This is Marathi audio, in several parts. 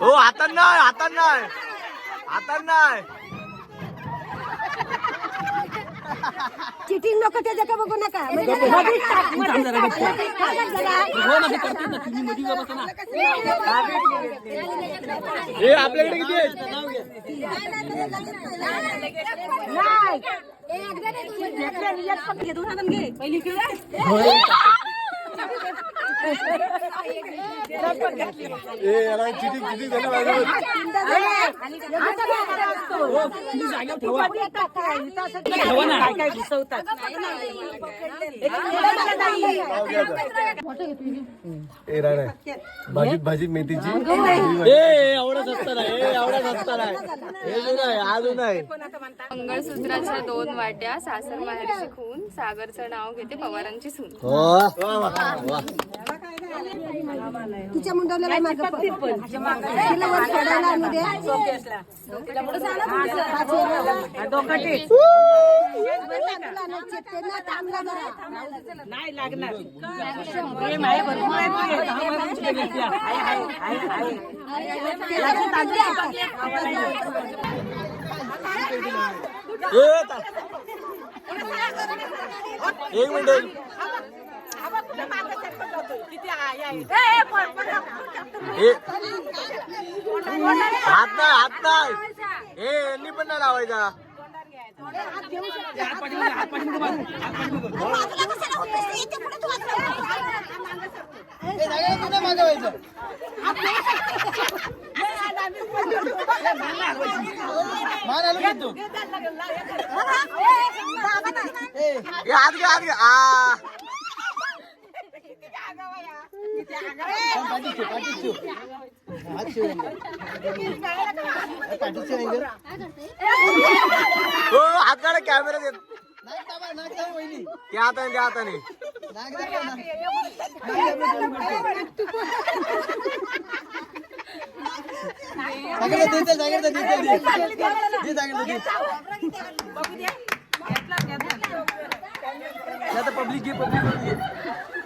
हो आता नाही आता नाही आता नाही चिटिंग नको त्याच्या बघू नका म्हणजे. हे आपल्याकडे किती आहेत नाही. भाजी भाजी मेथीची. एवढंच असतं नाही एवढंच असतं नाही. हे जो नाही अजून नाही. मंगळसूत्राच्या दोन वाट्या सासर माहेरची खून सागरचं नाव घेते पवारांची सून. तिच्या मुंडवल्याला मागं तिला वर आणू दे. एक मिनिट हात नाही हात नाही. ए यांनी पण नाही लावायचा. ए, हात घे हात घे. आ. हो काढा कॅमेरा देत. त्या हाताने त्या हाताने पब्लिक घे पब्लिक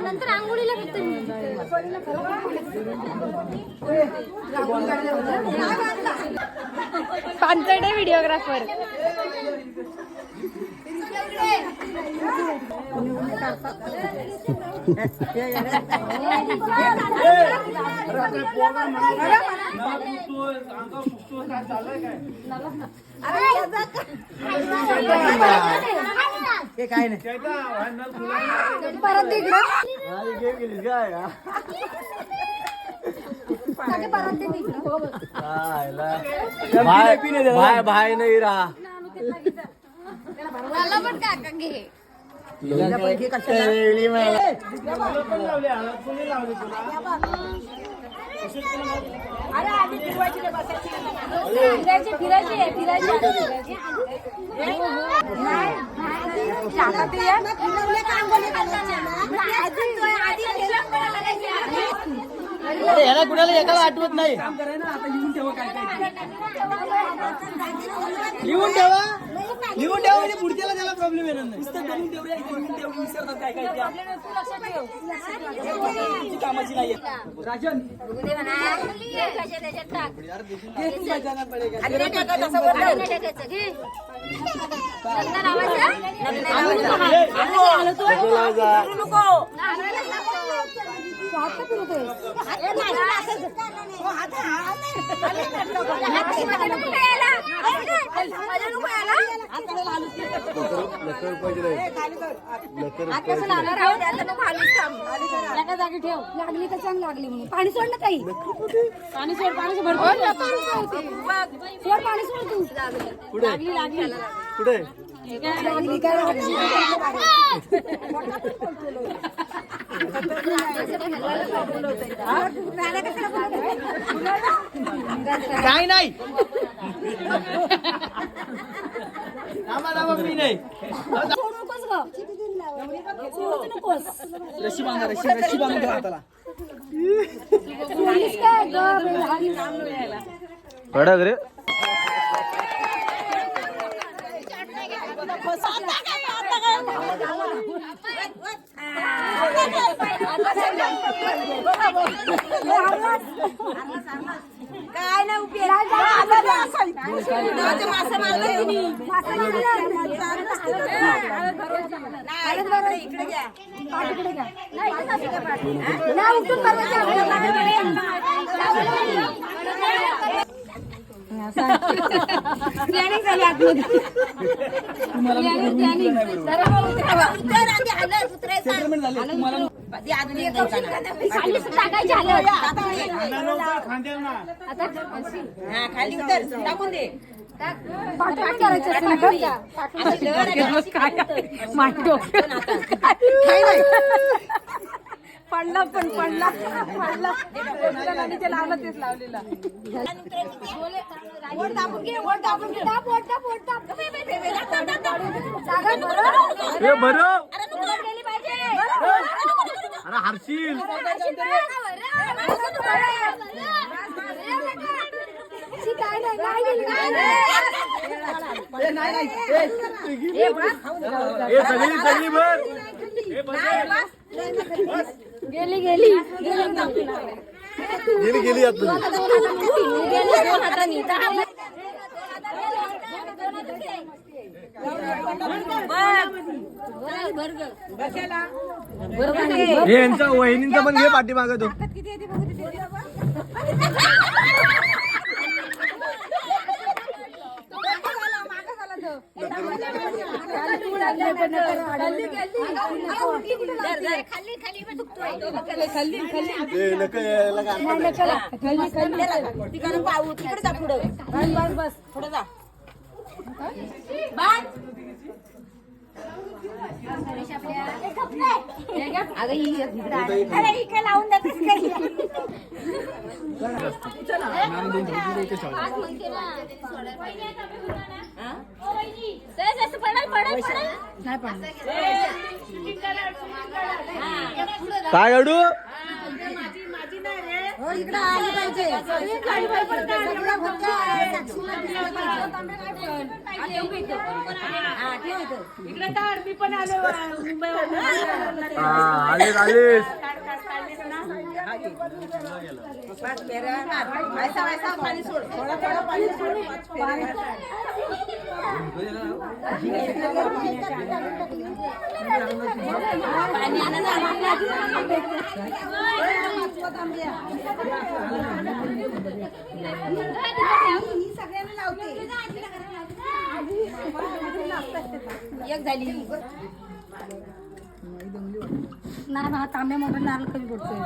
नंतर आंघोळीला पांचडे व्हिडिओग्राफर काय? गेलीस काय हा? परत भाई भाई नहीं रहा. मला पण काका घे. फिरायचे फिरायचे फिरायचे. आता ते. या ना फिरवले का आंघोळी घालायच्या ना? याला कुणाला एकाला आठवत नाही? लिहून ठेवा. लिहून ठेवा म्हणजे पुढच्याला त्याला प्रॉब्लेम येणार नाही. कामाची नाही राजन. वाटतं फिरतोय. एका जागी ठेव लागली तर चांग लागली. म्हणून पाणी सोड ना काही पाणी सोड पाणी सोड भरपूर सोड पाणी सोड तू लागली लागली. कुठे लागली काय काय नाही. मी नाही. रशी बांधा रशी रशी बांधून ठेवा हाताला. कडक रे काय नाही उपयोग मासे मारले इकडे घ्या इकडे घ्या नाही उठून प्लॅनिंग झाली आतमध्ये. प्लॅनिंग प्लॅनिंग टाकायचे आलं आता खाली उतर टाकून दे. पाठवून करायचं असतं ना गं? पडला पण पडला पडला नदीच्या लावला तेच लावलेला वोट दाबून घे वोट दाबून घे दाब वोट दाब वोट दाब बरं. ए बरं अरे तू वोट गेली पाहिजे अरे. ए सगळी सगळी बर गेली गेली. गेली गेली आता गेली दोन हातांनी हे यांचा वहिनींचा पण घे पाठीमाग तो. ए, नका यायला काय तिकडे जा पुढं बस पुढे जा अरे इकडे देतेस काही काय अडू हो इकडे आली पाहिजे. इकडे आली. हा, ठेव इथं. हा आलेस आलेस. पाणी पाणी पाणी सगळ्यांना लावते. एक झाली. नाही ना तांबे मोठे नारळ कमी पडतोय.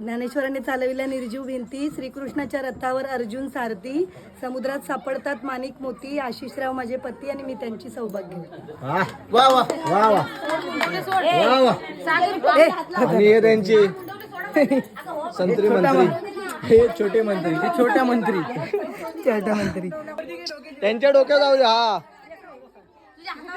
ज्ञानेश्वरांनी चालविल्या निर्जीव भिंती श्रीकृष्णाच्या रथावर अर्जुन सारथी समुद्रात सापडतात माणिक मोती आशिषराव माझे पती आणि मी त्यांची सौभाग्य. वा वा हे हे छोटे मंत्री हे छोट्या मंत्री. छोटा मंत्री. त्यांच्या डोक्यात जाऊ दे हा.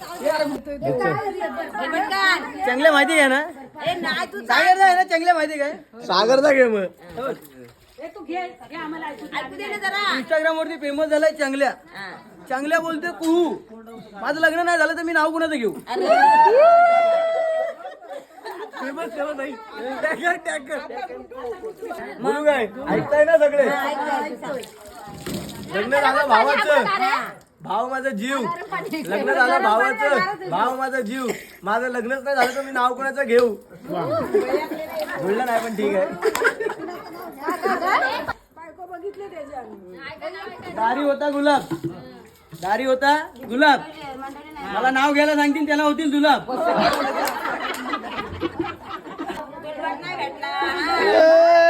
हे पटकन. चांगले माहिती आहे ना. ए, नाही तू सागरचा आहे ना चांगले माहिती काय दे ना जरा. इंस्टाग्राम वरती फेमस झालाय चांगल्या. हा. चांगल्या बोलते कुहू. माझं लग्न नाही झालं तर मी नाव कुणाचं घेऊ? फेमस नाही म्हणून काय ऐकताय ना सगळे? लग्न झालं भावाचं. भाव माझा जीव. लग्न झालं भावाचं. भाव माझा जीव. माझं लग्नच नाही झालं तर मी नाव कोणाचं घेऊ? बोललं नाही पण ठीक आहे. दारी होता गुलाब. दारी होता गुलाब. मला नाव घ्यायला सांगतील त्याला होतील ए, वा.